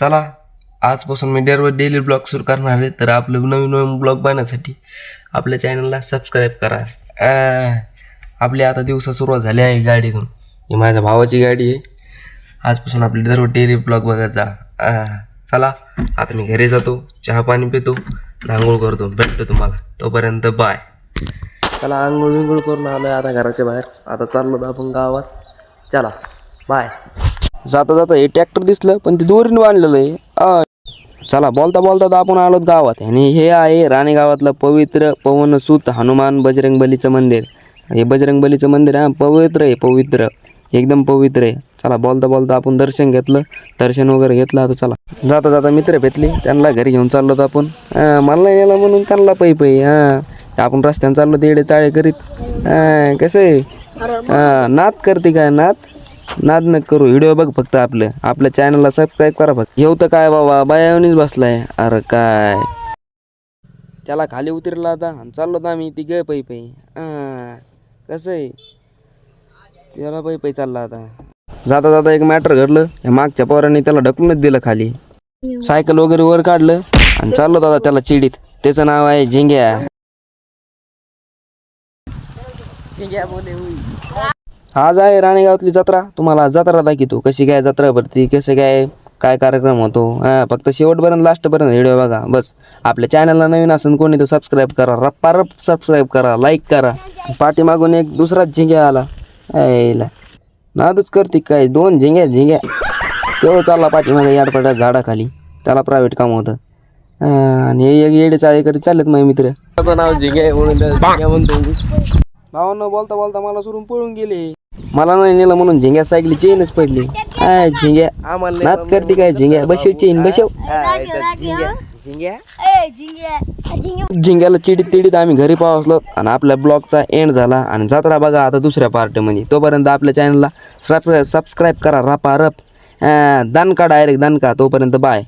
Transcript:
चला आजपासून मी डेअरवर daily blog सुरू करणार आहे. तर आपलं नवीन नवीन ब्लॉग बनण्यासाठी आपल्या चॅनलला सबस्क्राईब करा. आपली आता दिवसा सुरुवात झाली आहे गाडीतून. ही माझ्या भावाची गाडी आहे. आजपासून आपली दररोज डेली ब्लॉग बघायचा जा. चला आता मी घरी जातो चहा पाणी पितो आंघोळ करतो भेटतो तुम्हाला. तोपर्यंत बाय चला आंघोळ विंघोळ करून आलो आहे आता घराच्या बाहेर. आता चाललो तर आपण गावात. चला बाय जाता जाता हे ट्रॅक्टर दिसलं पण ते दोरीनं बांधलेलं आहे. चला बोलता बोलता तर आपण आलोत गावात. आणि हे आहे राणे गावातलं पवित्र पवनसूत हनुमान बजरंगबलीचं मंदिर. हे बजरंगबलीचं मंदिर हा पवित्र आहे पवित्र. एकदम पवित्र आहे. चला बोलता बोलता आपण दर्शन घेतलं. दर्शन वगैरे घेतलं आता चला. जाता जाता मित्र भेटले. त्यांना घरी घेऊन चाललो होतो आपण मला नाही नेलं म्हणून त्यांना पै पै. हां आपण रस्त्यानं चाललो ते चाळे करीत. कसं आहे? नात करते काय? नात नाद न करू व्हिडिओ बघ फक्त आपलं. आपल्या चॅनलला सबस्क्राईब करा फक्त. येऊ तर काय बाबा? बायावनीच बसलाय. अरे काय? त्याला खाली उतरला आता. आणि चाललो तर आम्ही ती ग पै. पै कसं आहे? त्याला पै पै चालला आता. जाता जाता एक मॅटर घडलं. या मागच्या पोरांनी त्याला ढकलूनच दिलं खाली. सायकल वगैरे वर काढलं. आणि चाललो दादा त्याला चिडीत. त्याचं नाव आहे झिंग्या. आज आहे राणेगावातली जत्रा. तुम्हाला जत्रा दाखवतो. कशी काय जत्रा भरती कसं काय काय कार्यक्रम होतो? हा फक्त शेवटपर्यंत लास्टपर्यंत व्हिडिओ बघा. बस. आपल्या चॅनलला नवीन असेल कोणी तर सबस्क्राईब करा. रप्पा रप सबस्क्राईब करा लाईक करा. पाठीमागून एक दुसराच झिंग्या आला. यायला नादच करते काय? दोन झिंग्या झिंग्या तेव्हा चालला पाठीमागे याडपड्यात झाडाखाली. त्याला प्रायव्हेट काम होतं. आणि एक येडे चाळे करीत चाललेत माझे मित्र. त्याचं नाव झिंग्या म्हणून भावानं बोलता बोलता मला सोडून पळून गेले. मला नाही नेलं म्हणून झिंग्या सायकली चेनच पडली. काय झिंग्या. नात करते काय झिंग्या? बसव चेन बसव. झिंग्या. झिंग्याला चिडीत तिडीत आम्ही घरी पोहोचलो आणि आपल्या ब्लॉगचा एंड झाला. आणि जत्रा बघा आता दुसऱ्या पार्टमध्ये. तोपर्यंत आपल्या चॅनलला सबस्क्राईब सबस्क्राईब करा रपा रप. दणका डायरेक्ट दणका तोपर्यंत बाय